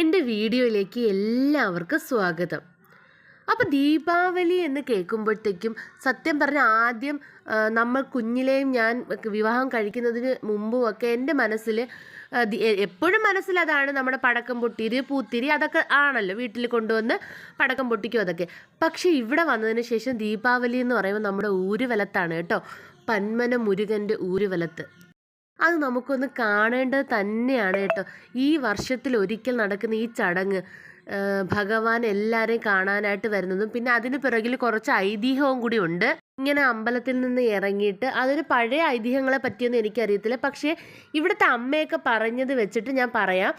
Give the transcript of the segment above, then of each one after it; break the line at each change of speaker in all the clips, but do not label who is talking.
എന്റെ വീഡിയോയിലേക്ക് എല്ലാവർക്കും സ്വാഗതം. അപ്പോൾ ദീപാവലി എന്ന് കേൾക്കുമ്പോഴത്തേക്കും സത്യം പറഞ്ഞാൽ ആദ്യം നമ്മൾ കുഞ്ഞിലെയും ഞാൻ വിവാഹം കഴിക്കുന്നതിന് മുമ്പും ഒക്കെ എന്റെ മനസ്സിൽ എപ്പോഴും മനസ്സിൽ അതാണ് നമ്മുടെ പടക്കം പൊട്ടിരി പൂത്തിരി അതൊക്കെ ആണല്ലോ വീട്ടിൽ കൊണ്ടുവന്ന് പടക്കം പൊട്ടിക്കും അതൊക്കെ. പക്ഷേ ഇവിടെ വന്നതിന് ശേഷം ദീപാവലി എന്ന് പറയുമ്പോൾ നമ്മുടെ ഊരുവലത്താണ് കേട്ടോ. പന്മന മുരുകന്റെ ഊരുവലത്ത്. അത് നമുക്കൊന്ന് കാണേണ്ടത് തന്നെയാണ് കേട്ടോ. ഈ വർഷത്തിൽ ഒരിക്കൽ നടക്കുന്ന ഈ ചടങ്ങ്. ഭഗവാൻ എല്ലാവരെയും കാണാനായിട്ട് വരുന്നതും. പിന്നെ അതിന് പിറകിൽ കുറച്ച് ഐതിഹ്യവും കൂടി ഉണ്ട്. ഇങ്ങനെ അമ്പലത്തിൽ നിന്ന് ഇറങ്ങിയിട്ട് അതൊരു പഴയ ഐതിഹ്യങ്ങളെ പറ്റിയൊന്നും എനിക്കറിയത്തില്ല. പക്ഷേ ഇവിടുത്തെ അമ്മയൊക്കെ പറഞ്ഞത് വെച്ചിട്ട് ഞാൻ പറയാം.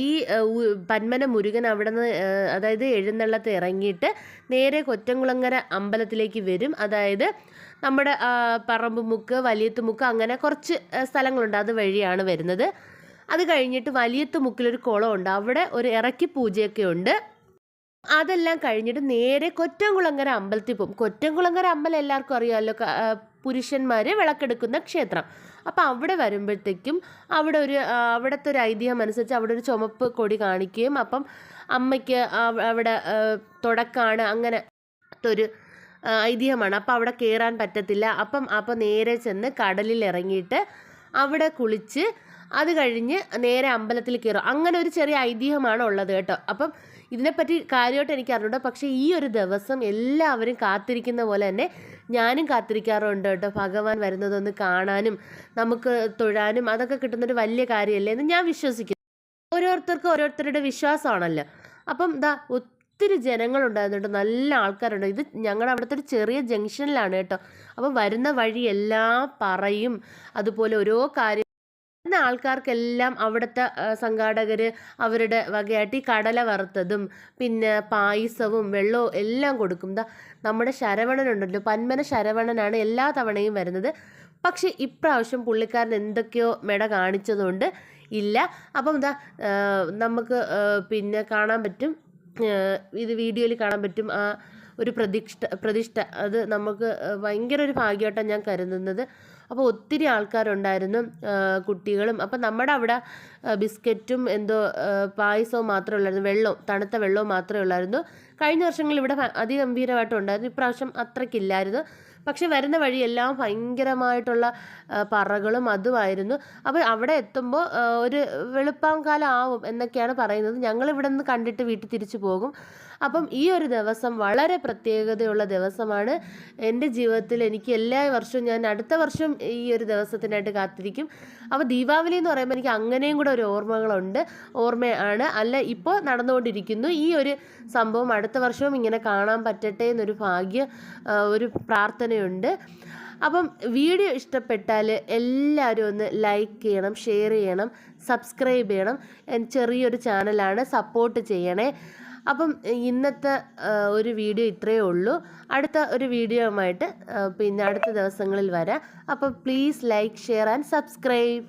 ഈ പന്മന മുരുകൻ അവിടെ നിന്ന് അതായത് എഴുന്നള്ളത്ത് ഇറങ്ങിയിട്ട് നേരെ കൊറ്റംകുളങ്ങര അമ്പലത്തിലേക്ക് വരും. അതായത് നമ്മുടെ ആ, പറമ്പ് മുക്ക് വലിയത്ത് മുക്ക് അങ്ങനെ കുറച്ച് സ്ഥലങ്ങളുണ്ട് അത് വഴിയാണ് വരുന്നത്. അത് കഴിഞ്ഞിട്ട് വലിയത്ത് മുക്കിലൊരു കുളമുണ്ട്. അവിടെ ഒരു ഇറക്കി പൂജയൊക്കെ ഉണ്ട്. അതെല്ലാം കഴിഞ്ഞിട്ട് നേരെ കൊറ്റംകുളങ്ങര അമ്പലത്തിൽ പോകും. കൊറ്റംകുളങ്ങര അമ്പലം എല്ലാവർക്കും അറിയാമല്ലോ പുരുഷന്മാർ വിളക്കെടുക്കുന്ന ക്ഷേത്രം. അപ്പോൾ അവിടെ വരുമ്പോഴത്തേക്കും അവിടെ ഒരു അവിടുത്തെ ഒരു ഐതിഹ്യം അനുസരിച്ച് അവിടെ ഒരു ചുമപ്പ് കൊടി കാണിക്കുകയും അപ്പം അമ്മയ്ക്ക് അവിടെ തുടക്കാണ് അങ്ങനെ ഒരു ഐതിഹ്യമാണ്. അപ്പം അവിടെ കയറാൻ പറ്റത്തില്ല. അപ്പം അപ്പം നേരെ ചെന്ന് കടലിൽ ഇറങ്ങിയിട്ട് അവിടെ കുളിച്ച് അത് കഴിഞ്ഞ് നേരെ അമ്പലത്തിൽ കയറും. അങ്ങനെ ഒരു ചെറിയ ഐതിഹ്യമാണ് ഉള്ളത് കേട്ടോ. അപ്പം ഇതിനെപ്പറ്റി കാര്യമായിട്ട് എനിക്ക് അറിഞ്ഞൂടാ. പക്ഷേ ഈ ഒരു ദിവസം എല്ലാവരും കാത്തിരിക്കുന്ന പോലെ തന്നെ ഞാനും കാത്തിരിക്കാറുണ്ട് കേട്ടോ. ഭഗവാൻ വരുന്നതൊന്ന് കാണാനും നമുക്ക് തൊഴാനും അതൊക്കെ കിട്ടുന്നൊരു വലിയ കാര്യമല്ലേ എന്ന് ഞാൻ വിശ്വസിക്കുന്നു. ഓരോരുത്തർക്കും ഓരോരുത്തരുടെ വിശ്വാസമാണല്ലോ. അപ്പം ദാ ഒത്തിരി ജനങ്ങളുണ്ടായിരുന്നു കേട്ടോ നല്ല ആൾക്കാരുണ്ട്. ഇത് ഞങ്ങളുടെ അവിടുത്തെ ഒരു ചെറിയ ജംഗ്ഷനിലാണ് കേട്ടോ. അപ്പം വരുന്ന വഴി എല്ലാം പറയും. അതുപോലെ ഓരോ കാര്യം വരുന്ന ആൾക്കാർക്കെല്ലാം അവിടുത്തെ സംഘാടകർ അവരുടെ വകയായിട്ട് ഈ കടല വറുത്തതും പിന്നെ പായസവും വെള്ളവും എല്ലാം കൊടുക്കും. ദാ നമ്മുടെ ശരവണനുണ്ടല്ലോ പന്മന ശരവണനാണ് എല്ലാ തവണയും വരുന്നത്. പക്ഷേ ഇപ്രാവശ്യം പുള്ളിക്കാരൻ എന്തൊക്കെയോ മെട കാണിച്ചതുകൊണ്ട് ഇല്ല. അപ്പം എന്താ നമുക്ക് പിന്നെ കാണാൻ പറ്റും ഇത് വീഡിയോയിൽ കാണാൻ പറ്റും ആ ഒരു പ്രതിഷ്ഠ പ്രതിഷ്ഠ. അത് നമുക്ക് ഭയങ്കര ഒരു ഭാഗ്യമായിട്ടാണ് ഞാൻ കരുതുന്നത്. അപ്പോൾ ഒത്തിരി ആൾക്കാരുണ്ടായിരുന്നു കുട്ടികളും. അപ്പോൾ നമ്മുടെ അവിടെ ബിസ്ക്കറ്റും എന്തോ പായസവും മാത്രമേ ഉള്ളായിരുന്നു. വെള്ളവും തണുത്ത വെള്ളവും മാത്രമേ ഉള്ളായിരുന്നു. കഴിഞ്ഞ വർഷങ്ങളിൽ ഇവിടെ അതിഗംഭീരമായിട്ടുണ്ടായിരുന്നു ഇപ്രാവശ്യം അത്രയ്ക്കില്ലായിരുന്നു പക്ഷെ വരുന്ന വഴി എല്ലാം ഭയങ്കരമായിട്ടുള്ള പറകളും അതുമായിരുന്നു. അപ്പോൾ അവിടെ എത്തുമ്പോൾ ഒരു വെളുപ്പാങ്കാലം ആവും എന്നൊക്കെയാണ് പറയുന്നത്. ഞങ്ങൾ ഇവിടെ നിന്ന് കണ്ടിട്ട് വീട്ടിൽ തിരിച്ചു പോകും. അപ്പം ഈ ഒരു ദിവസം വളരെ പ്രത്യേകതയുള്ള ദിവസമാണ്. എന്റെ ജീവിതത്തിൽ എനിക്ക് എല്ലാ വർഷവും ഞാൻ അടുത്ത വർഷം ഈ ഒരു ദിവസത്തിനായിട്ട് കാത്തിരിക്കും. അപ്പോൾ ദീപാവലി എന്ന് പറയുമ്പോൾ എനിക്ക് അങ്ങനെയും കൂടെ ഒരു ഓർമ്മകളുണ്ട്. ഓർമ്മയാണ്. അല്ല ഇപ്പോൾ നടന്നുകൊണ്ടിരിക്കുന്നു. ഈ ഒരു സംഭവം അടുത്ത വർഷവും ഇങ്ങനെ കാണാൻ പറ്റട്ടെ എന്നൊരു ഭാഗ്യ ഒരു പ്രാർത്ഥനയുണ്ട്. അപ്പം വീഡിയോ ഇഷ്ടപ്പെട്ടാൽ എല്ലാവരും ഒന്ന് ലൈക്ക് ചെയ്യണം ഷെയർ ചെയ്യണം സബ്സ്ക്രൈബ് ചെയ്യണം. ചെറിയൊരു ചാനലാണ് സപ്പോർട്ട് ചെയ്യണേ. അപ്പം ഇന്നത്തെ ഒരു വീഡിയോ ഇത്രയേ ഉള്ളൂ. അടുത്ത ഒരു വീഡിയോ ആയിട്ട് പിന്നെ അടുത്ത ദിവസങ്ങളിൽ വരാം. അപ്പം please like share and subscribe